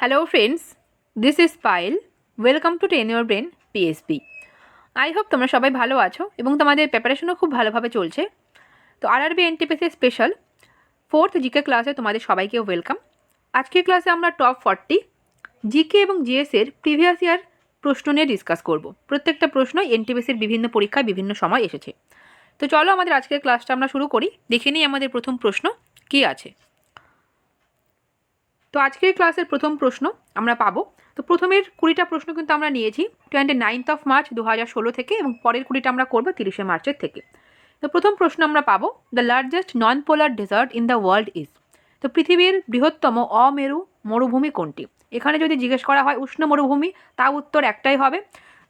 Hello friends this is Payel welcome to train your brain PSP I hope তোমরা সবাই ভালো আছো এবং তোমাদের প্রিপারেশনও খুব ভালোভাবে চলছে। তো RRB NTPC special fourth GK ক্লাসে তোমাদের সবাইকে ওয়েলকাম আজকের ক্লাসে আমরা টপ ফর্টি জিকে এবং জিএসের প্রিভিয়াস ইয়ার প্রশ্ন নিয়ে ডিসকাস করব। প্রত্যেকটা প্রশ্ন এনটিপিসির বিভিন্ন পরীক্ষায় বিভিন্ন সময় এসেছে। তো চলো আমাদের আজকের ক্লাসটা আমরা শুরু করি। দেখে নিই আমাদের প্রথম প্রশ্ন কী আছে। তো আজকের ক্লাসের প্রথম প্রশ্ন আমরা পাবো। তো প্রথমের কুড়িটা প্রশ্ন কিন্তু আমরা নিয়েছি টোয়েন্টি নাইনথ অফ মার্চ দু হাজার ষোলো থেকে এবং পরের কুড়িটা আমরা করব তিরিশে মার্চের থেকে। তো প্রথম প্রশ্ন আমরা পাবো the largest non polar desert in the world is তো পৃথিবীর বৃহত্তম অমেরু মরুভূমি কোনটি? এখানে যদি জিজ্ঞেস করা হয় উষ্ণ মরুভূমি তা উত্তর একটাই হবে।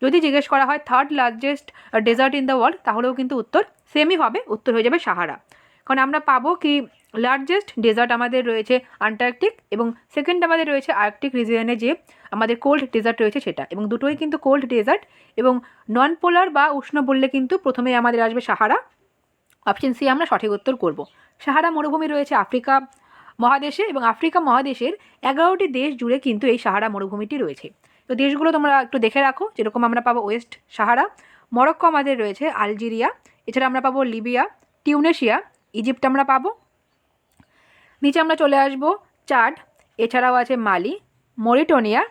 যদি জিজ্ঞেস করা হয় third largest desert in the world তাহলেও কিন্তু উত্তর সেমই হবে, উত্তর হয়ে যাবে সাহারা। কারণ আমরা পাবো কি লার্জেস্ট ডেজার্ট আমাদের রয়েছে আন্টার্কটিক এবং সেকেন্ড আমাদের রয়েছে আর্কটিক রিজিয়নে যে আমাদের কোল্ড ডেজার্ট রয়েছে সেটা। এবং দুটোই কিন্তু কোল্ড ডেজার্ট এবং নন পোলার বা উষ্ণ বললে কিন্তু প্রথমে আমাদের আসবে সাহারা। অপশন সি আমরা সঠিক উত্তর করব। সাহারা মরুভূমি রয়েছে আফ্রিকা মহাদেশে এবং আফ্রিকা মহাদেশের এগারোটি দেশ জুড়ে কিন্তু এই সাহারা মরুভূমিটি রয়েছে। তো দেশগুলো তোমরা একটু দেখে রাখো, যেরকম আমরা পাবো ওয়েস্ট সাহারা, মরক্কো আমাদের রয়েছে আলজেরিয়া, এছাড়া আমরা পাবো লিবিয়া, টিউনেশিয়া, ইজিপ্ট আমরা পাবো নিচে আমরা চলে আসব চাড এছাড়াও আছে মালি, মরিটোনিয়া,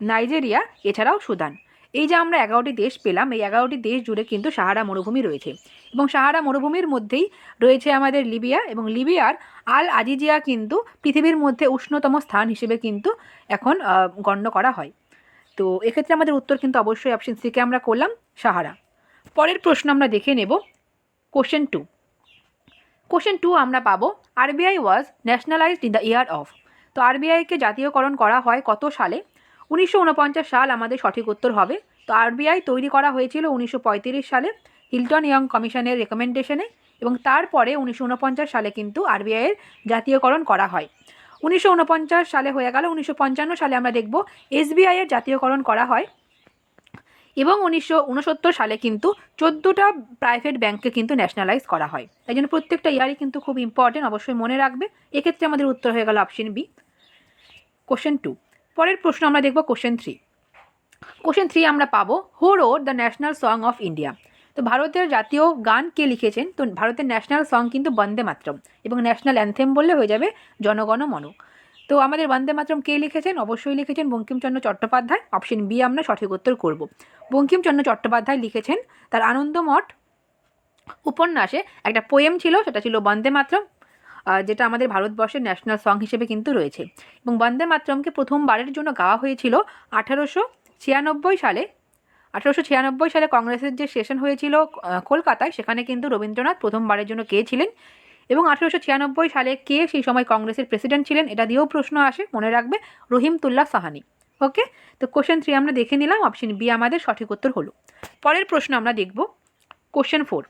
নাইজেরিয়া, এছাড়াও সুদান। এই যে আমরা এগারোটি দেশ পেলাম, এই এগারোটি দেশ জুড়ে কিন্তু সাহারা মরুভূমি রয়েছে। এবং সাহারা মরুভূমির মধ্যেই রয়েছে আমাদের লিবিয়া এবং লিবিয়ার আল আজিজিয়া কিন্তু পৃথিবীর মধ্যে উষ্ণতম স্থান হিসেবে কিন্তু এখন গণ্য করা হয়। তো এক্ষেত্রে আমাদের উত্তর কিন্তু অবশ্যই অপশন সিকে আমরা করলাম, সাহারা। পরের প্রশ্ন আমরা দেখে নেব কোশ্চেন টু কোশ্চেন টু আমরা পাবো RBI was nationalised in the year of তো আরবিআইকে জাতীয়করণ করা হয় কত সালে? উনিশশো উনপঞ্চাশ সাল আমাদের সঠিক উত্তর হবে। তো আরবিআই তৈরি করা হয়েছিল উনিশশো পঁয়ত্রিশ সালে হিল্টন ইয়ং কমিশনের রেকমেন্ডেশনে এবং তারপরে উনিশশো উনপঞ্চাশ সালে কিন্তু আরবিআইয়ের জাতীয়করণ করা হয়। উনিশশো উনপঞ্চাশ সালে হয়ে গেল, উনিশশো পঞ্চান্ন সালে আমরা দেখব এসবিআইয়ের জাতীয়করণ করা হয়। এবং উনিশশো উনসত্তর সালে কিন্তু চোদ্দোটা প্রাইভেট ব্যাংককে কিন্তু ন্যাশনালাইজ করা হয়। তাই জন্য প্রত্যেকটা ইয়ারই কিন্তু খুব ইম্পর্টেন্ট অবশ্যই মনে রাখবে। এক্ষেত্রে আমাদের উত্তর হয়ে গেল অপশন বি কোশ্চেন টু পরের প্রশ্ন আমরা দেখব কোশ্চেন থ্রি কোশ্চেন থ্রি আমরা পাবো who wrote the national song of India তো ভারতের জাতীয় গান কে লিখেছেন? তো ভারতের ন্যাশনাল সং কিন্তু বন্দে মাতরম এবং ন্যাশনাল অ্যান্থেম বললে হয়ে যাবে জনগণ মন। তো আমাদের বন্দে মাতরম কে লিখেছেন? অবশ্যই লিখেছেন বঙ্কিমচন্দ্র চট্টোপাধ্যায়। অপশন বি আমরা সঠিক উত্তর করব। বঙ্কিমচন্দ্র চট্টোপাধ্যায় লিখেছেন তার আনন্দমঠ উপন্যাসে একটা পোয়েম ছিল, সেটা ছিল বন্দে মাতরম যেটা আমাদের ভারতবর্ষের ন্যাশনাল সং হিসেবে কিন্তু রয়েছে। এবং বন্দে মাতরমকে প্রথমবারের জন্য গাওয়া হয়েছিল আঠারোশো ছিয়ানব্বই সালে। আঠারোশো ছিয়ানব্বই সালে কংগ্রেসের যে সেশন হয়েছিল কলকাতায়, সেখানে কিন্তু রবীন্দ্রনাথ প্রথমবারের জন্য কে ছিলেন? এবং আঠেরোশো ছিয়ানব্বই সালে কে সেই সময় কংগ্রেসের প্রেসিডেন্ট ছিলেন, এটা দিয়েও প্রশ্ন আসে, মনে রাখবে, রহিমতুল্লাহ সাহানি। ওকে? তো কোশ্চেন থ্রি আমরা দেখে নিলাম অপশন বি আমাদের সঠিক উত্তর হলো। পরের প্রশ্ন আমরা দেখব কোশ্চেন ফোর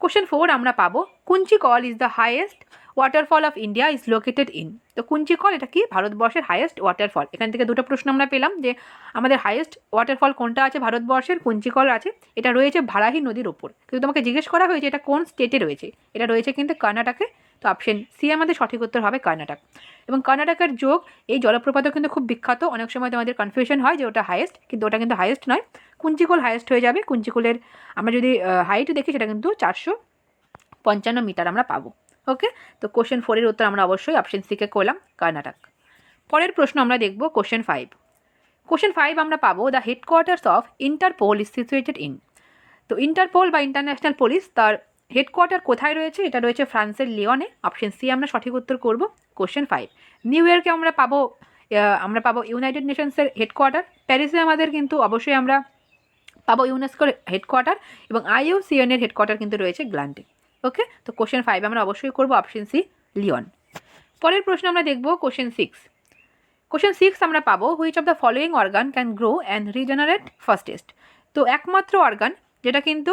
কোশ্চেন ফোর আমরা পাবো, Kunchikal is the highest waterfall of India is located in তো কুঞ্চিকল এটা কি? ভারতবর্ষের হাইয়েস্ট ওয়াটারফল এখান থেকে দুটো প্রশ্ন আমরা পেলাম যে আমাদের হাইয়েস্ট ওয়াটারফল কোনটা আছে? ভারতবর্ষের কুঞ্চিকল আছে। এটা রয়েছে ভারাহি নদীর ওপর কিন্তু তোমাকে জিজ্ঞেস করা হয়েছে এটা কোন স্টেটে রয়েছে? এটা রয়েছে কিন্তু কর্ণাটকে। তো অপশন সি আমাদের সঠিক উত্তর হবে কর্ণাটক। এবং কর্ণাটকের যোগ, এই জলপ্রপাতও কিন্তু খুব বিখ্যাত। অনেক সময় তোমাদের কনফিউশন হয় যে ওটা হাইয়েস্ট কিন্তু ওটা কিন্তু হাইয়েস্ট নয়। কুঞ্চিকল হাইয়েস্ট হয়ে যাবে। কুঞ্চিকলের আমরা যদি হাইট দেখি, সেটা কিন্তু চারশো পঞ্চান্ন মিটার আমরা পাবো। ওকে তো কোশ্চেন ফোরের উত্তর আমরা অবশ্যই অপশন সিকে করলাম, কর্ণাটক। পরের প্রশ্ন আমরা দেখব কোশ্চেন ফাইভ কোশ্চেন ফাইভ আমরা পাবো the headquarters of Interpol is situated in তো ইন্টারপোল বা ইন্টারন্যাশনাল পুলিশ তার হেডকোয়ার্টার কোথায় রয়েছে? এটা রয়েছে ফ্রান্সের লিওনে। অপশন সি আমরা সঠিক উত্তর করব কোশ্চেন ফাইভ নিউ ইয়র্কে আমরা পাবো আমরা পাবো ইউনাইটেড নেশনসের হেডকোয়ার্টার প্যারিসে আমাদের কিন্তু অবশ্যই আমরা পাবো ইউনেস্কোর হেডকোয়ার্টার এবং আইইউসিএনের হেডকোয়ার্টার কিন্তু রয়েছে গ্ল্যান্ডে ওকে তো কোশ্চেন ফাইভ আমরা অবশ্যই করব অপশন সি লিওন পরের প্রশ্ন আমরা দেখব কোশ্চেন সিক্স কোশ্চেন সিক্স আমরা পাবো which of the following organ can grow and regenerate fastest তো একমাত্র অর্গান যেটা কিন্তু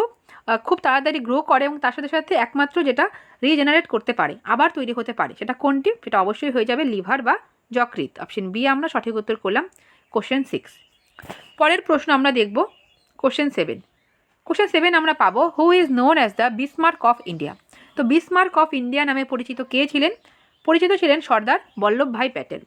খুব তাড়াতাড়ি গ্রো করে এবং তার সাথে সাথে একমাত্র যেটা রিজেনারেট করতে পারে, আবার তৈরি হতে পারে, সেটা কোনটি? সেটা অবশ্যই হয়ে যাবে লিভার বা যকৃত অপশন বি আমরা সঠিক উত্তর করলাম কোশ্চেন সিক্স পরের প্রশ্ন আমরা দেখব কোশ্চেন সেভেন কোশ্চেন সেভেন আমরা পাবো who is known as the Bismarck of India তো বিসমার্ক অফ ইন্ডিয়া নামে পরিচিত কে ছিলেন? পরিচিত ছিলেন সর্দার বল্লভভাই প্যাটেল।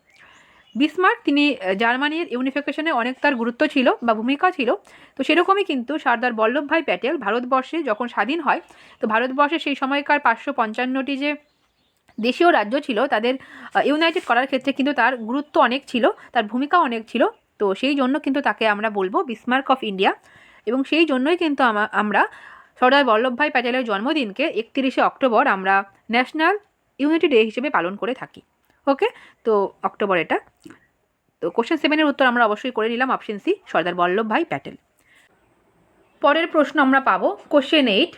বিসমার্ক তিনি জার্মানির ইউনিফিকেশনে অনেক তার গুরুত্ব ছিল বা ভূমিকা ছিল। তো সেরকমই কিন্তু সর্দার বল্লভভাই প্যাটেল ভারতবর্ষে যখন স্বাধীন হয়, তো ভারতবর্ষে সেই সময়কার পাঁচশো পঞ্চান্নটি যে দেশীয় রাজ্য ছিল, তাদের ইউনাইটেড করার ক্ষেত্রে কিন্তু তার গুরুত্ব অনেক ছিল, তার ভূমিকা অনেক ছিল। তো সেই জন্য কিন্তু তাকে আমরা বলব বিসমার্ক অফ ইন্ডিয়া এবং সেই জন্যই কিন্তু আমা- আমরা সর্দার বল্লভভাই প্যাটেলের জন্মদিনকে একত্রিশে অক্টোবর আমরা ন্যাশনাল ইউনিটি ডে হিসেবে পালন করে থাকি। ওকে? তো অক্টোবর এটা। তো কোশ্চেন সেভেনের উত্তর আমরা অবশ্যই করে নিলাম, অপশন সি, সর্দার বল্লভভাই প্যাটেল। পরের প্রশ্ন আমরা পাবো, question eight,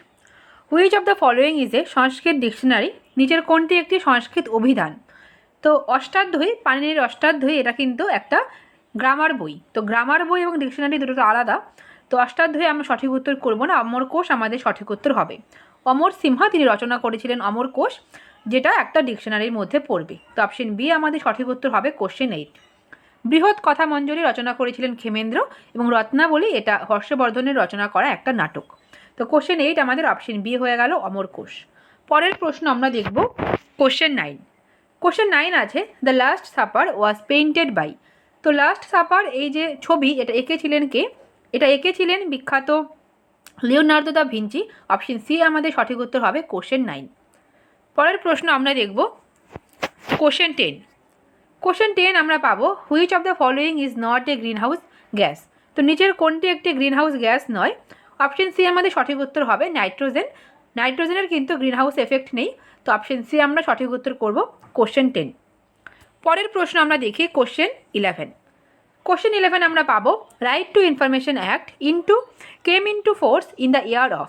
which of the following is a Sanskrit dictionary? নিচের কোনটি একটি সংস্কৃত অভিধান? তো অষ্টাধ্যায়ী পানির অষ্টাধ্যায়ী, এটা কিন্তু একটা গ্রামার বই। তো গ্রামার বই এবং ডিকশনারি দুটো আলাদা। তো অষ্টাধ্যায়ী আমরা সঠিক উত্তর করব না, অমর কোষ আমাদের সঠিক উত্তর হবে। অমর সিনহা তিনি রচনা করেছিলেন অমর কোষ, যেটা একটা ডিকশনারির মধ্যে পড়বে। তো অপশন বি আমাদের সঠিক উত্তর হবে কোশ্চেন এইট বৃহৎ কথা মঞ্জরি রচনা করেছিলেন ক্ষেমেন্দ্র এবং রত্নাবলী, এটা হর্ষবর্ধনের রচনা করা একটা নাটক। তো কোশ্চেন এইট আমাদের অপশন বি হয়ে গেল অমর কোষ। পরের প্রশ্ন আমরা দেখব কোশ্চেন নাইন কোশ্চেন নাইন আছে the last supper was painted by তো লাস্ট সাপার এই যে ছবি, এটা এঁকেছিলেন কে? এটা এঁকেছিলেন বিখ্যাত Leonardo da Vinci. Option C আমাদের সঠিক উত্তর হবে কোশ্চেন নাইন। পরের প্রশ্ন আমরা দেখব। Question ten. কোশ্চেন টেন আমরা পাবো, which of the following is not a green house gas? তো নিচের কোনটি একটি গ্রিন হাউস গ্যাস নয়? অপশন সি আমাদের সঠিক উত্তর হবে নাইট্রোজেন। নাইট্রোজেনের কিন্তু গ্রিন হাউস এফেক্ট নেই। তো অপশন সি আমরা সঠিক উত্তর করব কোশ্চেন টেন। পরের প্রশ্ন আমরা দেখি কোশ্চেন ইলেভেন। কোশ্চেন ইলেভেন আমরা পাবো right to information act into came into force in the year of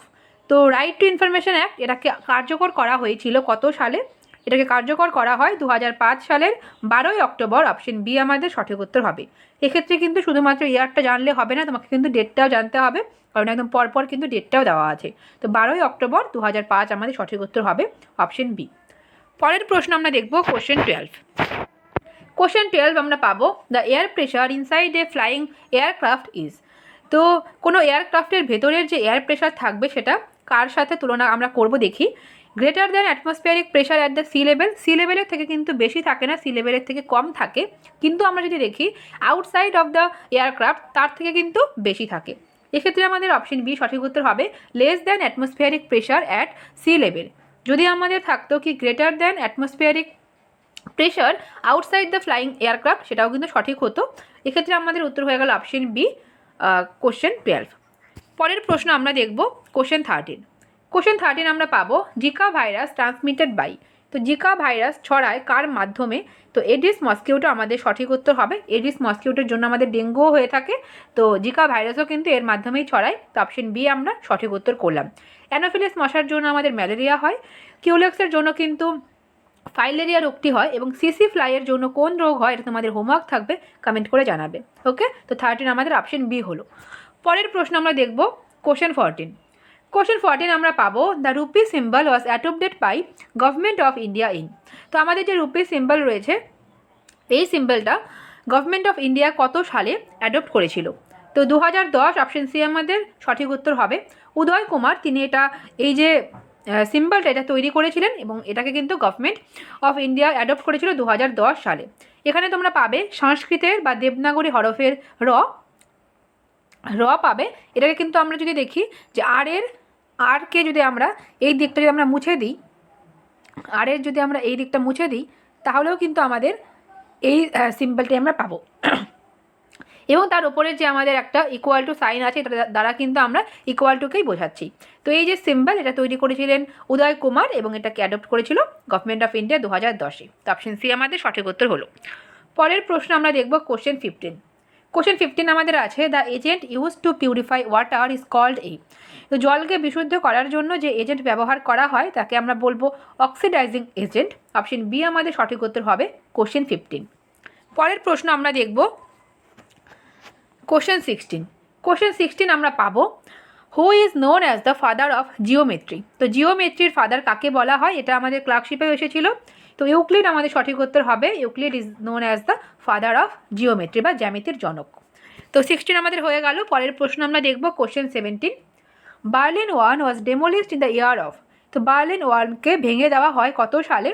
তো রাইট টু ইনফরমেশন অ্যাক্ট এটাকে কার্যকর করা হয়েছিল কত সালে? এটাকে কার্যকর করা হয় দু হাজার পাঁচ সালের বারোই অক্টোবর অপশন বি আমাদের সঠিক উত্তর হবে। এক্ষেত্রে কিন্তু শুধুমাত্র ইয়ারটা জানলে হবে না, তোমাকে কিন্তু ডেটটাও জানতে হবে, কারণ একদম পরপর কিন্তু ডেটটাও দেওয়া আছে। তো বারোই অক্টোবর দু হাজার পাঁচ আমাদের সঠিক উত্তর হবে অপশন বি পরের প্রশ্ন আমরা দেখব কোশ্চেন টুয়েলভ কোশ্চেন টুয়েলভ আমরা পাবো the air pressure inside a flying aircraft is তো কোনো এয়ারক্রাফটের ভেতরের যে এয়ার প্রেশার থাকবে সেটা কার সাথে তুলনা আমরা করব দেখি। Greater than atmospheric pressure at the sea level sea লেভেলের থেকে কিন্তু বেশি থাকে না সি লেভেলের থেকে কম থাকে। কিন্তু আমরা যদি দেখি আউটসাইড অফ দ্য এয়ারক্রাফট তার থেকে কিন্তু বেশি থাকে। এক্ষেত্রে আমাদের অপশন বি সঠিক উত্তর হবে less than atmospheric pressure at sea level যদি আমাদের থাকতো কি greater than atmospheric pressure outside the flying aircraft সেটাও কিন্তু সঠিক হতো। এক্ষেত্রে আমাদের উত্তর হয়ে গেল অপশন বি কোশ্চেন টুয়েলভ পরের প্রশ্ন আমরা দেখব কোশ্চেন থার্টিন কোশ্চেন থার্টিন আমরা পাবো জিকা ভাইরাস ট্রান্সমিটেড বাই তো জিকা ভাইরাস ছড়ায় কার মাধ্যমে? তো এডিস মস্কিউটো আমাদের সঠিক উত্তর হবে। এডিস মস্কিউটোর জন্য আমাদের ডেঙ্গুও হয়ে থাকে। তো জিকা ভাইরাসও কিন্তু এর মাধ্যমেই ছড়ায়। তো অপশন বি আমরা সঠিক উত্তর করলাম। অ্যানোফিলিস মশার জন্য আমাদের ম্যালেরিয়া হয়। কিউলেক্সের জন্য কিন্তু ফাইলেরিয়া রোগটি হয় এবং সিসি ফ্লাইয়ের জন্য কোন রোগ হয় এটা তোমাদের হোমওয়ার্ক থাকবে কমেন্ট করে জানাবে ওকে তো থার্টিন আমাদের অপশন বি হলো। পরের প্রশ্ন আমরা দেখব কোশ্চেন ফোরটিন কোশ্চেন ফোরটিন আমরা পাবো the rupee symbol was adopted by government of India in তো আমাদের যে রুপি সিম্বল রয়েছে, এই সিম্বলটা গভর্নমেন্ট অফ ইন্ডিয়া কত সালে অ্যাডপ্ট করেছিল? তো দু হাজার দশ অপশন সি আমাদের সঠিক উত্তর হবে। উদয় কুমার, তিনি এটা, এই যে সিম্বলটা এটা তৈরি করেছিলেন এবং এটাকে কিন্তু গভর্নমেন্ট অফ ইন্ডিয়া অ্যাডপ্ট করেছিল দু হাজার দশ সালে। এখানে তোমরা পাবে সংস্কৃতের বা দেবনাগরী হরফের র। র পাবে। এটাকে কিন্তু আমরা যদি দেখি যে আর এর আরকে যদি আমরা এই দিকটা যদি আমরা মুছে দিই আর এর যদি আমরা এই দিকটা মুছে দিই, তাহলেও কিন্তু আমাদের এই সিম্বলটি আমরা পাবো। এবং তার উপরে যে আমাদের একটা ইকুয়াল টু সাইন আছে, এটা দ্বারা কিন্তু আমরা ইকুয়াল টুকেই বোঝাচ্ছি। তো এই যে সিম্বল এটা তৈরি করেছিলেন উদয় কুমার এবং এটাকে অ্যাডপ্ট করেছিল গভর্নমেন্ট অফ ইন্ডিয়া দু হাজার দশে। তো অপশন সি আমাদের সঠিক উত্তর হলো। পরের প্রশ্ন আমরা দেখব কোশ্চেন ফিফটিন কোশ্চেন ফিফটিন আমাদের আছে the agent use to purify water is called এই তো জলকে বিশুদ্ধ করার জন্য যে এজেন্ট ব্যবহার করা হয়, তাকে আমরা বলব অক্সিডাইজিং এজেন্ট অপশন বি আমাদের সঠিক উত্তর হবে কোশ্চেন ফিফটিন পরের প্রশ্ন আমরা দেখব কোশ্চেন সিক্সটিন কোশ্চেন সিক্সটিন আমরা পাবো who is known as the father of geometry তো জিওমেট্রির ফাদার কাকে বলা হয়? এটা আমাদের ক্লার্কশিপেও এসেছিল। তো ইউক্লিড আমাদের সঠিক উত্তর হবে। Euclid is known as the father of geometry বা জ্যামিতির জনক। তো সিক্সটিন আমাদের হয়ে গেল। পরের প্রশ্ন আমরা দেখব question seventeen Berlin wall was demolished in the year of তো বার্লিন ওয়ানকে ভেঙে দেওয়া হয় কত সালে?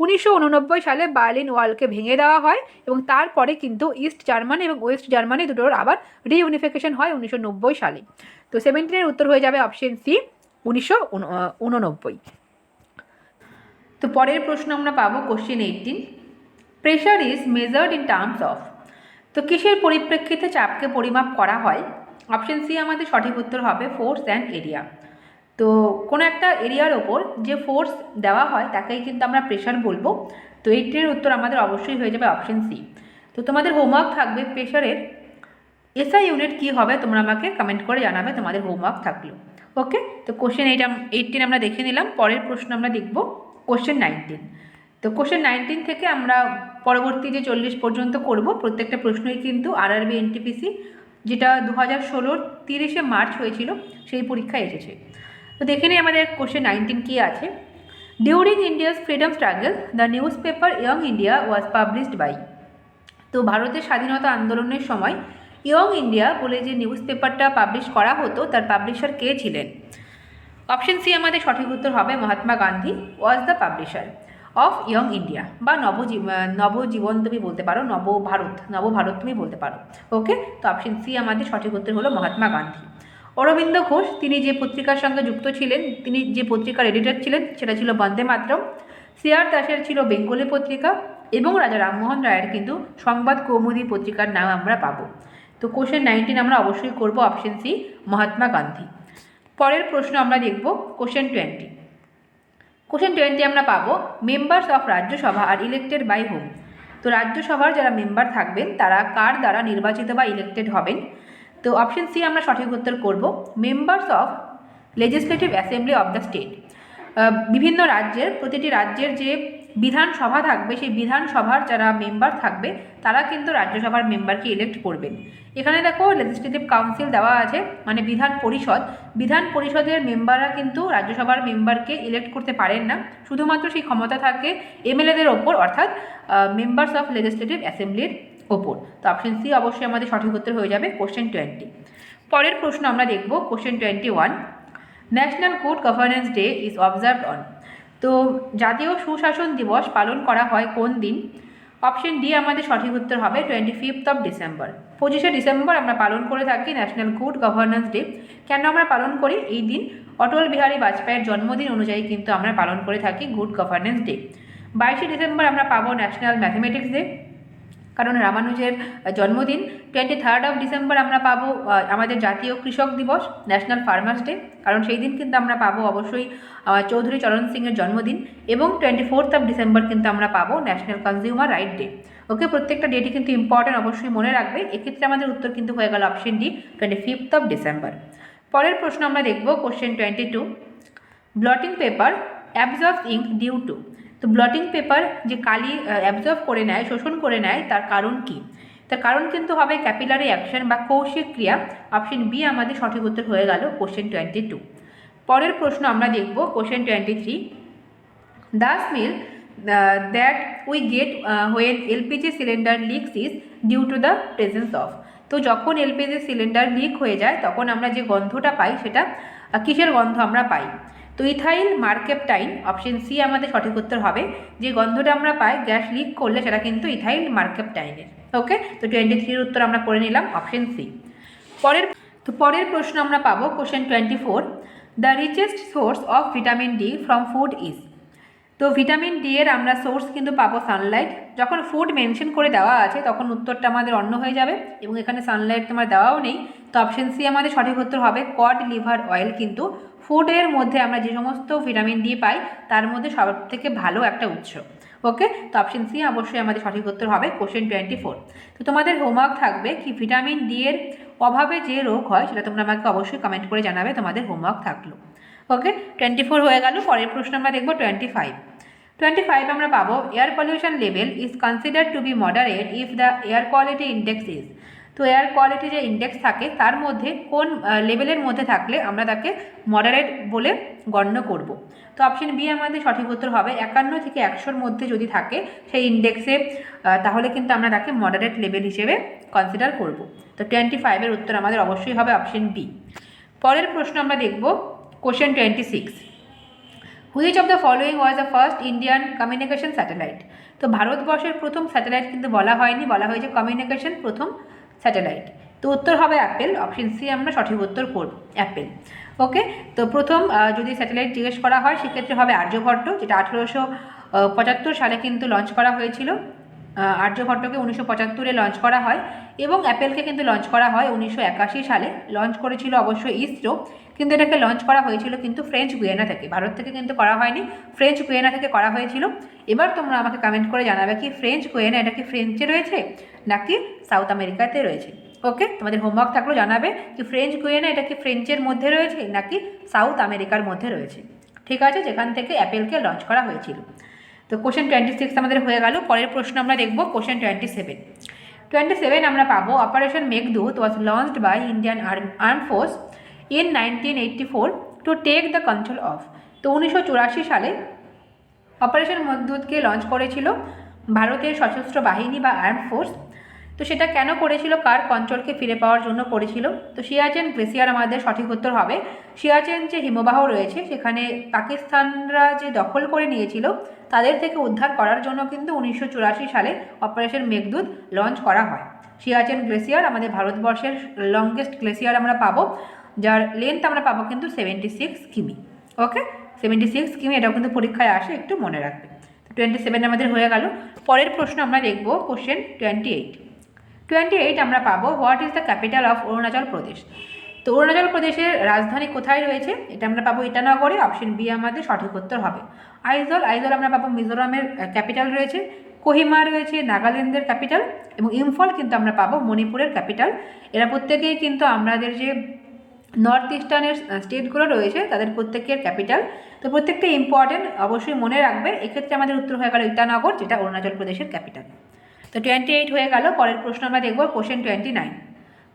উনিশশো উননব্বই সালে বার্লিন ওয়ালকে ভেঙে দেওয়া হয় এবং তারপরে কিন্তু ইস্ট জার্মানি এবং ওয়েস্ট জার্মানি দুটোর আবার রিউনিফিকেশন হয় উনিশশো নব্বই সালে। তো সেভেন্টিনের উত্তর হয়ে যাবে অপশন সি উনিশশো উননব্বই। তো পরের প্রশ্ন আমরা পাবো question eighteen pressure is measured in terms of তো কিসের পরিপ্রেক্ষিতে চাপকে পরিমাপ করা হয়? অপশন সি আমাদের সঠিক উত্তর হবে ফোর্স অ্যান্ড এরিয়া তো কোনো একটা এরিয়ার ওপর যে ফোর্স দেওয়া হয়, তাকেই কিন্তু আমরা প্রেশার বলব। তো এইটির উত্তর আমাদের অবশ্যই হয়ে যাবে অপশন সি তো তোমাদের হোমওয়ার্ক থাকবে প্রেশারের এসআই ইউনিট কী হবে তোমরা আমাকে কমেন্ট করে জানাবে, তোমাদের হোমওয়ার্ক থাকল। ওকে তো কোশ্চেন এইটা এইটিন আমরা দেখে নিলাম, পরের প্রশ্ন আমরা দেখব কোশ্চেন নাইনটিন তো কোশ্চেন নাইনটিন থেকে আমরা পরবর্তী যে চল্লিশ পর্যন্ত করব, প্রত্যেকটা প্রশ্নই কিন্তু আরআরবি এনটিপিসি যেটা দু হাজার ষোলোর তিরিশে মার্চ হয়েছিল, সেই পরীক্ষায় এসেছে। তো দেখে নিই আমাদের কোশ্চেন নাইনটিন কী আছে? During India's freedom struggle the news paper Young India was published by তো ভারতের স্বাধীনতা আন্দোলনের সময় ইয়ং ইন্ডিয়া বলে যে নিউজ পেপারটা পাবলিশ করা হতো, তার পাবলিশার কে ছিলেন? অপশন সি আমাদের সঠিক উত্তর হবে Mahatma Gandhi was the publisher of Young India বা নবজী নবজীবন তুমি বলতে পারো, নবভারত নবভারত তুমি বলতে পারো। ওকে তো অপশন সি আমাদের সঠিক উত্তর হলো মহাত্মা গান্ধী। অরবিন্দ ঘোষ, তিনি যে পত্রিকার সঙ্গে যুক্ত ছিলেন, তিনি যে পত্রিকার এডিটর ছিলেন, সেটা ছিল বন্দে মাতরম। সিআর দাসের ছিল বেঙ্গলি পত্রিকা এবং রাজা রামমোহন রায়ের কিন্তু সংবাদ কৌমুদী পত্রিকার নাম আমরা পাবো। তো কোশ্চেন নাইনটিন আমরা অবশ্যই করব অপশন সি মহাত্মা গান্ধী। পরের প্রশ্ন আমরা দেখব কোশ্চেন টোয়েন্টি কোশ্চেন টোয়েন্টি আমরা পাবো members of Rajya Sabha are elected by home তো রাজ্যসভার যারা মেম্বার থাকবেন, তারা কার দ্বারা নির্বাচিত বা ইলেক্টেড হবেন? তো অপশন সি আমরা সঠিক উত্তর করব। Members of legislative assembly of the state বিভিন্ন রাজ্যের, প্রতিটি রাজ্যের যে বিধানসভা থাকবে, সেই বিধানসভার যারা মেম্বার থাকবে, তারা কিন্তু রাজ্যসভার মেম্বারকে ইলেক্ট করবেন। এখানে দেখো লেজিসলেটিভ কাউন্সিল দেওয়া আছে মানে বিধান পরিষদ। বিধান পরিষদের মেম্বাররা কিন্তু রাজ্যসভার মেম্বারকে ইলেক্ট করতে পারেন না। শুধুমাত্র সেই ক্ষমতা থাকে এমএলএদের ওপর, অর্থাৎ মেম্বার্স অফ লেজিসলেটিভ অ্যাসেম্বলির ওপর। তো অপশন সি অবশ্যই আমাদের সঠিক উত্তর হয়ে যাবে কোশ্চেন টোয়েন্টি পরের প্রশ্ন আমরা দেখব question twenty one national good governance day is observed on তো জাতীয় সুশাসন দিবস পালন করা হয় কোন দিন? অপশন ডি আমাদের সঠিক উত্তর হবে টোয়েন্টি ফিফথ অফ ডিসেম্বর পঁচিশে ডিসেম্বর আমরা পালন করে থাকি ন্যাশনাল গুড গভর্নেন্স ডে কেন আমরা পালন করি? এই দিন অটল বিহারী বাজপেয়ীর জন্মদিন অনুযায়ী কিন্তু আমরা পালন করে থাকি গুড গভর্নেন্স ডে বাইশে ডিসেম্বর আমরা পাবো ন্যাশনাল ম্যাথমেটিক্স ডে কারণ রামানুজের জন্মদিন টোয়েন্টি থার্ড অফ ডিসেম্বর আমরা পাবো আমাদের জাতীয় কৃষক দিবস ন্যাশনাল ফার্মার্স ডে কারণ সেই দিন কিন্তু আমরা পাবো অবশ্যই চৌধুরী চরণ সিংয়ের জন্মদিন এবং টোয়েন্টি ফোর্থ অফ ডিসেম্বর কিন্তু আমরা পাবো national consumer right day okay প্রত্যেকটা ডেটই কিন্তু ইম্পর্টেন্ট অবশ্যই মনে রাখবে, এক্ষেত্রে আমাদের উত্তর কিন্তু হয়ে গেল option D twenty fifth of December পরের প্রশ্ন আমরা দেখব question twenty two blotting paper absorb ink due to তো ব্লটিং পেপার যে কালি অ্যাবজর্ভ করে নেয় শোষণ করে নেয় তার কারণ কি? তার কারণ কিন্তু হবে ক্যাপিলারি অ্যাকশন বা কৌশিক ক্রিয়া। অপশন বি আমাদের সঠিক উত্তর হয়ে গেল কোশ্চেন টোয়েন্টি টু পরের প্রশ্ন আমরা দেখব question twenty three smell uh, that we get uh, when LPG cylinder leaks is due to the presence তো যখন এলপিজি সিলিন্ডার লিক হয়ে যায় তখন আমরা যে গন্ধটা পাই সেটা কিসের গন্ধ আমরা পাই? তো ইথাইল, মার্কেপটাইন, অপশন সি আমাদের সঠিক উত্তর হবে। যে গন্ধটা আমরা পাই, গ্যাস লিক করলে সেটা কিন্তু ইথাইল, মার্কেপটাইনের। ওকে? তো টোয়েন্টি থ্রির উত্তর আমরা করে নিলাম, অপশন সি। পরের তো পরের প্রশ্ন আমরা পাবো question twenty four the richest source of vitamin D from food is তো ভিটামিন ডি এর আমরা সোর্স কিন্তু পাবো সানলাইট যখন ফুড মেনশন করে দেওয়া আছে, তখন উত্তরটা আমাদের অন্য হয়ে যাবে, এবং এখানে সানলাইট তোমার দেওয়াও নেই। তো অপশন সি আমাদের সঠিক উত্তর হবে কড লিভার অয়েল কিন্তু ফুডের মধ্যে আমরা যে সমস্ত ভিটামিন ডি পাই, তার মধ্যে সব থেকে ভালো একটা উৎস। ওকে তো অপশন সি অবশ্যই আমাদের সঠিক উত্তর হবে কোশ্চেন টোয়েন্টি ফোর তো তোমাদের হোমওয়ার্ক থাকবে কি ভিটামিন ডি এর অভাবে যে রোগ হয়, সেটা তোমরা আমাকে অবশ্যই কমেন্ট করে জানাবে, তোমাদের হোমওয়ার্ক থাকল। ওকে টোয়েন্টি ফোর হয়ে গেল, পরের প্রশ্ন আমরা দেখব টোয়েন্টি ফাইভ টোয়েন্টি ফাইভ আমরা পাবো air pollution level is consider to be moderate if the air quality index is তো এয়ার কোয়ালিটি যে ইন্ডেক্স থাকে, তার মধ্যে কোন লেভেলের মধ্যে থাকলে আমরা তাকে মডারেট বলে গণ্য করব। তো অপশন বি আমাদের সঠিক উত্তর হবে, একান্ন থেকে একশোর মধ্যে যদি থাকে সেই ইন্ডেক্সে তাহলে কিন্তু আমরা তাকে মডারেট লেভেল হিসেবে কনসিডার করব। তো টোয়েন্টি ফাইভের উত্তর আমাদের অবশ্যই হবে অপশন বি পরের প্রশ্ন আমরা দেখব question twenty six which of the following was the first Indian communication satellite তো ভারতবর্ষের প্রথম স্যাটেলাইট কিন্তু বলা হয়নি, বলা হয়েছে কমিউনিকেশন প্রথম স্যাটেলাইট। তো উত্তর হবে অ্যাপেল, অপশন সি আমরা সঠিক উত্তর করব, অ্যাপেল। ওকে? তো প্রথম যদি স্যাটেলাইট জিজ্ঞেস করা হয়, সেক্ষেত্রে হবে আর্যভট্ট, যেটা আঠেরোশো পঁচাত্তর সালে কিন্তু লঞ্চ করা হয়েছিল। আর্যভট্টকে উনিশশো পঁচাত্তরে লঞ্চ করা হয় এবং অ্যাপেলকে কিন্তু লঞ্চ করা হয় উনিশশো একাশি সালে। লঞ্চ করেছিল অবশ্য ইসরো কিন্তু এটাকে লঞ্চ করা হয়েছিল কিন্তু ফ্রেঞ্চ গুয়েনা থেকে, ভারত থেকে কিন্তু করা হয়নি। ফ্রেঞ্চ গুয়েনা থেকে করা হয়েছিল। এবার তোমরা আমাকে কমেন্ট করে জানাবে কি ফ্রেঞ্চ গুয়েনা এটা কি ফ্রেঞ্চে রয়েছে নাকি সাউথ আমেরিকাতে রয়েছে? ওকে তোমাদের হোমওয়ার্ক থাকলেও জানাবে কি ফ্রেঞ্চ গুয়েনা এটা কি ফ্রেঞ্চের মধ্যে রয়েছে নাকি সাউথ আমেরিকার মধ্যে রয়েছে। ঠিক আছে, যেখান থেকে অ্যাপেলকে লঞ্চ করা হয়েছিল। তো কোশ্চেন টোয়েন্টি সিক্স আমাদের হয়ে গেল, পরের প্রশ্ন আমরা দেখব question twenty seven twenty seven আমরা পাবো operation Meghdoot was launched by Indian arm arm force eighty four to take the control of তো উনিশশো চুরাশি সালে অপারেশন মেঘদূতকে লঞ্চ করেছিল ভারতের সশস্ত্র বাহিনী বা আর্ম ফোর্স তো সেটা কেন করেছিল? কার কন্ট্রোলকে ফিরে পাওয়ার জন্য করেছিল? তো সিয়াচেন গ্লেসিয়ার আমাদের সঠিক উত্তর হবে। সিয়াচেন যে হিমবাহ রয়েছে, সেখানে পাকিস্তানরা যে দখল করে নিয়েছিল, তাদের থেকে উদ্ধার করার জন্য কিন্তু উনিশশো চুরাশি সালে অপারেশন মেঘদূত লঞ্চ করা হয়। সিয়াচেন গ্লেসিয়ার আমাদের ভারতবর্ষের লংগেস্ট গ্লেসিয়ার আমরা পাবো। যার লেন্থ আমরা পাবো কিন্তু সেভেন্টি সিক্স কিমি ওকে সেভেন্টি সিক্স কিমি, এটাও কিন্তু পরীক্ষায় আসে, একটু মনে রাখবে। টোয়েন্টি সেভেন আমাদের হয়ে গেল। পরের প্রশ্ন আমরা দেখব question twenty eight twenty eight আমরা পাবো what is the capital of Arunachal Pradesh? তো অরুণাচল প্রদেশের রাজধানী কোথায় রয়েছে? এটা আমরা পাবো ইটানগরে অপশন বি আমাদের সঠিক উত্তর হবে। আইজল আইজল আমরা পাবো মিজোরামের ক্যাপিটাল রয়েছে। কোহিমা রয়েছে, নাগাল্যান্ডের ক্যাপিটাল এবং ইম্ফল কিন্তু আমরা পাবো মণিপুরের ক্যাপিটাল এরা প্রত্যেকেই কিন্তু আমাদের যে নর্থ ইস্টার্নের স্টেটগুলো রয়েছে, তাদের প্রত্যেকের ক্যাপিটাল তো প্রত্যেকটা ইম্পর্টেন্ট অবশ্যই মনে রাখবে। এক্ষেত্রে আমাদের উত্তর হয়ে গেল ইটানগর, যেটা অরুণাচল প্রদেশের ক্যাপিটাল তো টোয়েন্টি এইট হয়ে গেল, পরের প্রশ্ন আমরা দেখব question twenty nine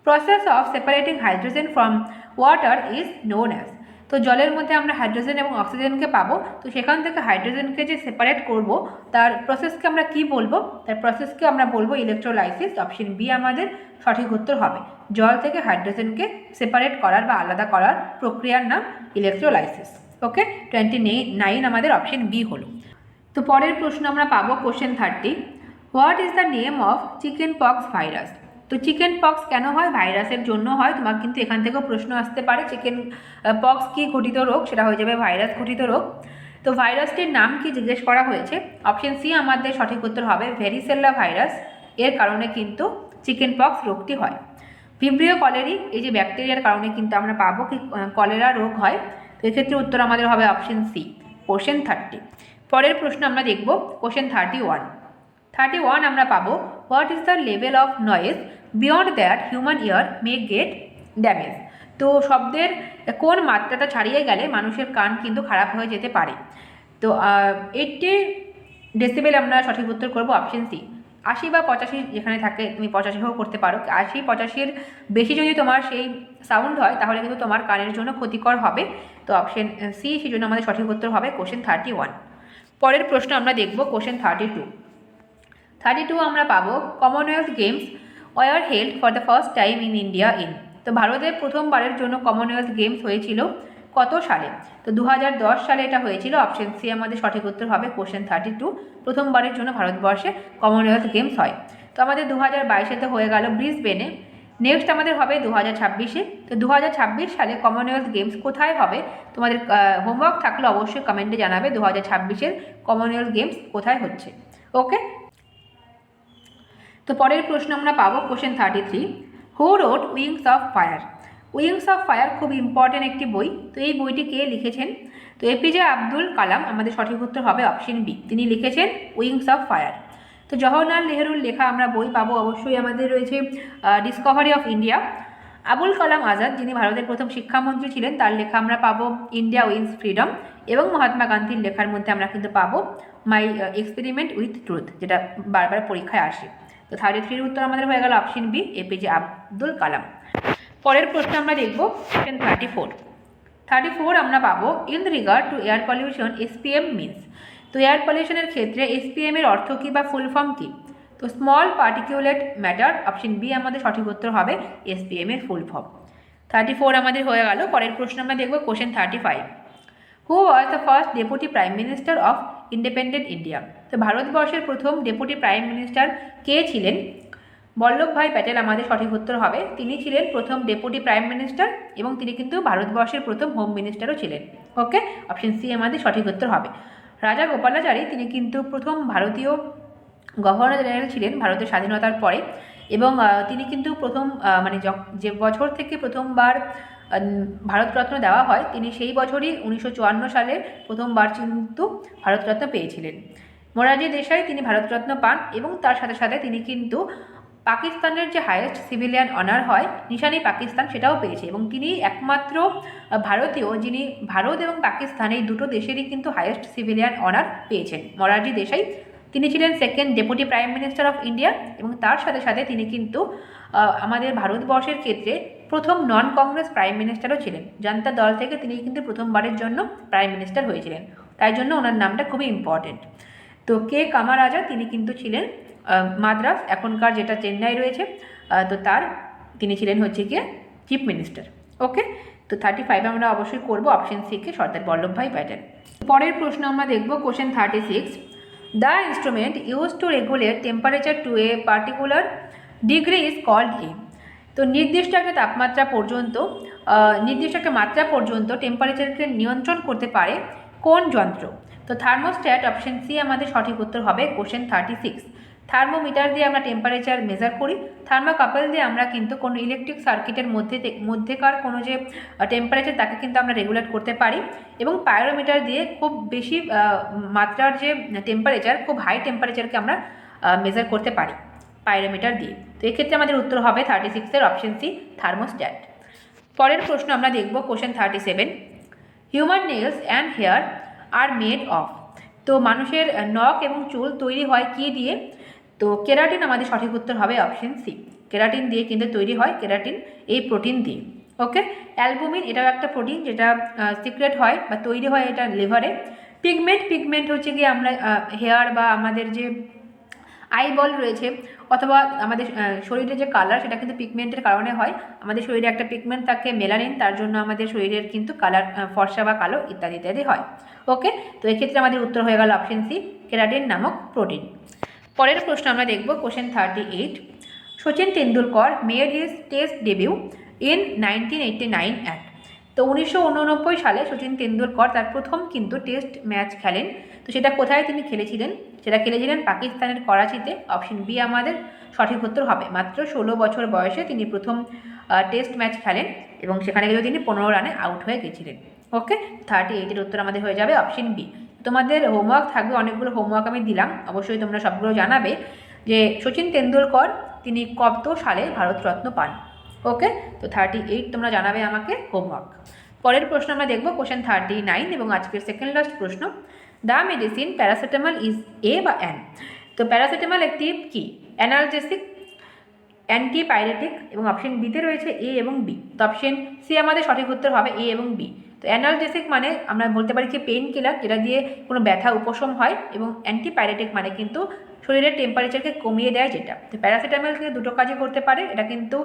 process of separating hydrogen from water is known as তো জলের মধ্যে আমরা হাইড্রোজেন এবং অক্সিজেনকে পাবো। তো সেখান থেকে হাইড্রোজেনকে যে সেপারেট করব, তার প্রসেসকে আমরা কি বলব? তার প্রসেসকে আমরা বলব ইলেকট্রোলাইসিস অপশন বি আমাদের সঠিক উত্তর হবে। জল থেকে হাইড্রোজেনকে সেপারেট করার বা আলাদা করার প্রক্রিয়ার নাম ইলেকট্রোলাইসিস ওকে টোয়েন্টি নাইন আমাদের অপশন বি হলো। তো পরের প্রশ্ন আমরা পাবো question thirty what is the name of chicken pox virus তো চিকেন পক্স কেন হয়? ভাইরাসের জন্য হয়। তোমার কিন্তু এখান থেকেও প্রশ্ন আসতে পারে চিকেন পক্স কি ঘটিত রোগ? সেটা হয়ে যাবে ভাইরাস ঘটিত রোগ। তো ভাইরাসটির নাম কি জিজ্ঞেস করা হয়েছে? অপশন সি আমাদের সঠিক উত্তর হবে ভেরিসেল্লা ভাইরাস এর কারণে কিন্তু চিকেন পক্স রোগটি হয়। ভিব্রিও কলেরি, এই যে ব্যাকটেরিয়ার কারণে কিন্তু আমরা পাবো কি কলেরা রোগ হয়। তো এক্ষেত্রে উত্তর আমাদের হবে অপশন সি কোশ্চেন থার্টি পরের প্রশ্ন আমরা দেখব question thirty one thirty one আমরা পাবো। What is the level of noise beyond that human ear may get damage তো শব্দের কোন মাত্রাটা ছাড়িয়ে গেলে মানুষের কান কিন্তু খারাপ হয়ে যেতে পারে? তো এইটটি ডেসিবেল আমরা সঠিক উত্তর করব অপশন সি আশি বা পঁচাশি যেখানে থাকে, তুমি পঁচাশিও করতে পারো। আশি, পঁচাশির বেশি যদি তোমার সেই সাউন্ড হয়, তাহলে কিন্তু তোমার কানের জন্য ক্ষতিকর হবে। তো অপশন সি সেই জন্য আমাদের সঠিক উত্তর হবে কোশ্চেন থার্টি ওয়ান পরের প্রশ্ন আমরা দেখব question thirty two thirty two আমরা পাবো commonwealth games were held for the first time in India in তো ভারতের প্রথমবারের জন্য কমনওয়েলথ গেমস হয়েছিল কত সালে? তো দু হাজার দশ সালে এটা হয়েছিল অপশন সি আমাদের সঠিক উত্তর হবে কোশ্চেন থার্টি টু প্রথমবারের জন্য ভারতবর্ষে কমনওয়েলথ গেমস হয়। তো আমাদের দু হাজার বাইশেতে হয়ে গেল ব্রিসবেনে নেক্সট আমাদের হবে দু হাজার ছাব্বিশে। তো দু হাজার ছাব্বিশ সালে কমনওয়েলথ গেমস কোথায় হবে? তোমাদের হোমওয়ার্ক থাকলে অবশ্যই কমেন্টে জানাবে দু হাজার ছাব্বিশের কমনওয়েলথ গেমস কোথায় হচ্ছে। ওকে তো পরের প্রশ্ন আমরা পাবো question thirty three who wrote wings of fire wings of fire খুব ইম্পর্টেন্ট একটি বই। তো এই বইটি কে লিখেছেন? তো এপিজে আব্দুল কালাম আমাদের সঠিক উত্তর হবে অপশন বি তিনি লিখেছেন উইংস অফ ফায়ার তো জওহরলাল নেহরুর লেখা আমরা বই পাবো অবশ্যই আমাদের রয়েছে discovery of India Abul Kalam Azad, যিনি ভারতের প্রথম শিক্ষামন্ত্রী ছিলেন, তার লেখা আমরা পাবো ইন্ডিয়া উইন্স ফ্রিডম এবং মহাত্মা গান্ধীর লেখার মধ্যে আমরা কিন্তু পাবো মাই এক্সপেরিমেন্ট উইথ ট্রুথ যেটা বারবার পরীক্ষায় আসে। তো থার্টি থ্রির উত্তর আমাদের হয়ে গেল option B APJ Abdul Kalam পরের প্রশ্ন আমরা দেখব second thirty four thirty four আমরা পাবো in regard to air pollution SPM means তো এয়ার পলিউশনের ক্ষেত্রে এসপিএম এর অর্থ কী বা ফুল ফর্ম কী? তো small particulate matter option B আমাদের সঠিক উত্তর হবে এসপিএম এর ফুল ফর্ম থার্টি ফোর আমাদের হয়ে গেল, পরের প্রশ্ন আমরা দেখব question thirty five who was the first deputy prime minister of independent India তো ভারতবর্ষের প্রথম ডেপুটি প্রাইম মিনিস্টার কে ছিলেন? বল্লভভাই প্যাটেল আমাদের সঠিক উত্তর হবে। তিনি ছিলেন প্রথম ডেপুটি প্রাইম মিনিস্টার এবং তিনি কিন্তু ভারতবর্ষের প্রথম হোম মিনিস্টারও ছিলেন। ওকে? অপশন সি আমাদের সঠিক উত্তর হবে। রাজা গোপালাচারী, তিনি কিন্তু প্রথম ভারতীয় গভর্নর জেনারেল ছিলেন ভারতের স্বাধীনতার পরে এবং তিনি কিন্তু প্রথম মানে যে বছর থেকে প্রথমবার ভারতরত্ন দেওয়া হয়, তিনি সেই বছরই উনিশশো চুয়ান্ন সালে প্রথমবার কিন্তু ভারতরত্ন পেয়েছিলেন। মোরারজি দেশাই তিনি ভারতরত্ন পান এবং তার সাথে সাথে তিনি কিন্তু পাকিস্তানের যে হায়েস্ট সিভিলিয়ান অনার হয়, নিশানি পাকিস্তান সেটাও পেয়েছে এবং তিনি একমাত্র ভারতীয় যিনি ভারত এবং পাকিস্তান এই দুটো দেশেরই কিন্তু হায়েস্ট সিভিলিয়ান অনার পেয়েছেন। মোরারজি দেশাই তিনি ছিলেন second deputy prime minister of India এবং তার সাথে সাথে তিনি কিন্তু আমাদের ভারতবর্ষের ক্ষেত্রে প্রথম নন কংগ্রেস প্রাইম মিনিস্টারও ছিলেন। জনতা দল থেকে তিনি কিন্তু প্রথমবারের জন্য প্রাইম মিনিস্টার হয়েছিলেন। তাই জন্য ওনার নামটা খুবই ইম্পর্টেন্ট তো কে কামারাজা তিনি কিন্তু ছিলেন মাদ্রাস এখনকার যেটা চেন্নাই রয়েছে তো তার তিনি ছিলেন হচ্ছে গিয়ে চিফ মিনিস্টার। ওকে? তো থার্টি ফাইভ আমরা অবশ্যই করব অপশন সিকে সর্দার বল্লভভাই প্যাটেল। পরের প্রশ্ন আমরা দেখব question thirty six the instrument use to regulate temperature to a particular degree is called a তো নির্দিষ্ট একটা তাপমাত্রা পর্যন্ত নির্দিষ্ট একটা মাত্রা পর্যন্ত টেম্পারেচারকে নিয়ন্ত্রণ করতে পারে কোন যন্ত্র? তো থার্মোস্ট্যাট অপশন সি আমাদের সঠিক উত্তর হবে কোশ্চেন থার্টি সিক্স থার্মোমিটার দিয়ে আমরা টেম্পারেচার মেজার করি। থার্মোকাপল দিয়ে আমরা কিন্তু কোনো ইলেকট্রিক সার্কিটের মধ্যে মধ্যেকার কোনো যে টেম্পারেচার তাকে কিন্তু আমরা রেগুলেট করতে পারি। এবং পায়রোমিটার দিয়ে খুব বেশি মাত্রার যে টেম্পারেচার খুব হাই টেম্পারেচারকে আমরা মেজার করতে পারি পায়রোমিটার দিয়ে। তো এক্ষেত্রে আমাদের উত্তর হবে থার্টি সিক্সের অপশন সি থার্মোস্ট্যাট পরের প্রশ্ন আমরা দেখব question thirty seven human nails and hair are made of তো মানুষের নখ এবং চুল তৈরি হয় কী দিয়ে? তো কেরাটিন আমাদের সঠিক উত্তর হবে অপশন সি কেরাটিন দিয়ে কিন্তু তৈরি হয় কেরাটিন এই প্রোটিন দিয়ে। ওকে অ্যালবুমিন এটাও একটা প্রোটিন যেটা সিক্রেট হয় বা তৈরি হয় এটা লিভারে পিগমেন্ট পিগমেন্ট হচ্ছে গিয়ে আমরা হেয়ার বা আমাদের যে আইবল রয়েছে অথবা আমাদের আহ, শরীরের যে কালার সেটা কিন্তু পিগমেন্টের কারণে হয়। আমাদের শরীরে একটা পিগমেন্ট থাকে মেলানিন তার জন্য আমাদের শরীরের কিন্তু কালার ফর্সা বা কালো ইত্যাদি ইত্যাদি হয়। ওকে তো এক্ষেত্রে আমাদের উত্তর হয়ে গেল অপশন সি কেরাটিন নামক প্রোটিন পরের প্রশ্ন আমরা দেখব question thirty eight Sachin Tendulkar made his test debut in nineteen eighty nine at তো উনিশশো উননব্বই সালে সচিন তেন্ডুলকর তার প্রথম কিন্তু টেস্ট ম্যাচ খেলেন। তো সেটা কোথায় তিনি খেলেছিলেন? সেটা খেলেছিলেন পাকিস্তানের করাচিতে। অপশন বি আমাদের সঠিক উত্তর হবে। মাত্র ষোলো বছর বয়সে তিনি প্রথম টেস্ট ম্যাচ খেলেন এবং সেখানে কিন্তু তিনি পনেরো রানে আউট হয়ে গেছিলেন। ওকে থার্টি এইটের উত্তর আমাদের হয়ে যাবে অপশন বি তোমাদের হোমওয়ার্ক থাকবে, অনেকগুলো হোমওয়ার্ক আমি দিলাম। অবশ্যই তোমরা সবগুলো জানাবে যে সচিন তেন্ডুলকর, তিনি কত সালে ভারতরত্ন পান? ওকে তো থার্টি এইট তোমরা জানাবে আমাকে হোমওয়ার্ক পরের প্রশ্ন আমরা দেখব কোশ্চেন থার্টি নাইন এবং আজকের সেকেন্ড লাস্ট প্রশ্ন। The medicine paracetamol is a বা অ্যান তো প্যারাসিটামল একটি কি? অ্যানালজেসিক অ্যান্টিপাইরেটিক এবং অপশন বিতে রয়েছে এ এবং বি তো অপশন সি আমাদের সঠিক উত্তর হবে এ এবং বি তো অ্যানালজেসিক মানে আমরা বলতে পারি যে পেইন কিলার যেটা দিয়ে কোনো ব্যথা, উপশম হয় এবং অ্যান্টিপাইরেটিক মানে কিন্তু শরীরের টেম্পারেচারকে কমিয়ে দেয় যেটা। তো প্যারাসিটামল কিন্তু দুটো কাজই করতে পারে, এটা কিন্তু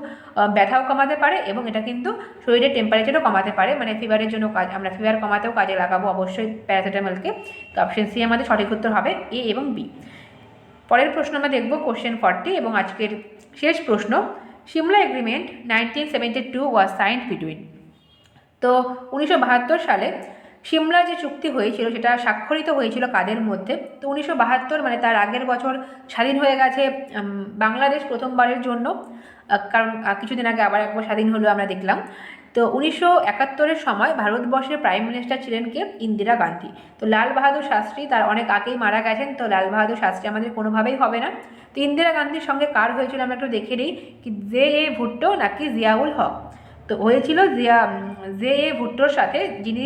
ব্যথাও কমাতে পারে এবং এটা কিন্তু শরীরের টেম্পারেচারও কমাতে পারে। মানে ফিভারের জন্য কাজ, আমরা ফিভার কমাতেও কাজে লাগাবো অবশ্যই প্যারাসিটামলকে তো অপশন সি আমাদের সঠিক উত্তর হবে এ এবং বি পরের প্রশ্ন আমরা দেখব কোশ্চেন ফর্টি এবং আজকের শেষ প্রশ্ন। Shimla agreement nineteen seventy two was signed between তো উনিশশো বাহাত্তর সালে সিমলা যে চুক্তি হয়েছিল, সেটা স্বাক্ষরিত হয়েছিল কাদের মধ্যে? তো উনিশশো বাহাত্তর মানে তার আগের বছর স্বাধীন হয়ে গেছে বাংলাদেশ প্রথমবারের জন্য। কারণ কিছুদিন আগে আবার একবার স্বাধীন হলো আমরা দেখলাম। তো উনিশশো একাত্তরের সময় ভারতবর্ষের প্রাইম মিনিস্টার ছিলেন কে? ইন্দিরা গান্ধী। তো লাল বাহাদুর শাস্ত্রী তার অনেক আগেই মারা গেছেন, তো লাল বাহাদুর শাস্ত্রী আমাদের কোনোভাবেই হবে না। তো ইন্দিরা গান্ধীর সঙ্গে কার হয়েছিল আমরা একটু দেখে নিই, কি জে এ ভুট্টো নাকি জিয়াউল হক। তো হয়েছিল জিয়া জে এ ভুট্টোর সাথে যিনি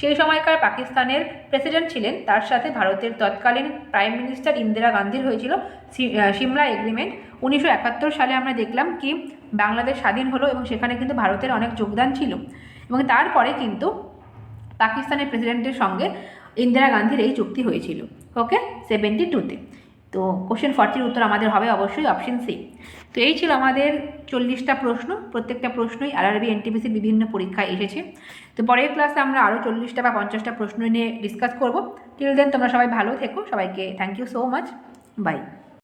সেই সময়কার পাকিস্তানের প্রেসিডেন্ট ছিলেন, তার সাথে ভারতের তৎকালীন প্রাইম মিনিস্টার ইন্দিরা গান্ধীর হয়েছিল সিমলা এগ্রিমেন্ট উনিশশো একাত্তর সালে আমরা দেখলাম কি, বাংলাদেশ স্বাধীন হলো এবং সেখানে কিন্তু ভারতের অনেক যোগদান ছিল। এবং তারপরে কিন্তু পাকিস্তানের প্রেসিডেন্টের সঙ্গে ইন্দিরা গান্ধীর এই চুক্তি হয়েছিল। ওকে সেভেন্টি টুতে তো কোশ্চেন ফর্টির উত্তর আমাদের হবে অবশ্যই অপশন সি তো এই ছিল আমাদের চল্লিশটা প্রশ্ন, প্রত্যেকটা প্রশ্নই আরআরবি এনটিপিসির বিভিন্ন পরীক্ষায় এসেছে। তো পরের ক্লাসে আমরা আরও চল্লিশটা বা পঞ্চাশটা প্রশ্ন নিয়ে ডিসকাস করব। টিল দেন তোমরা সবাই ভালো থেকো। সবাইকে thank you so much bye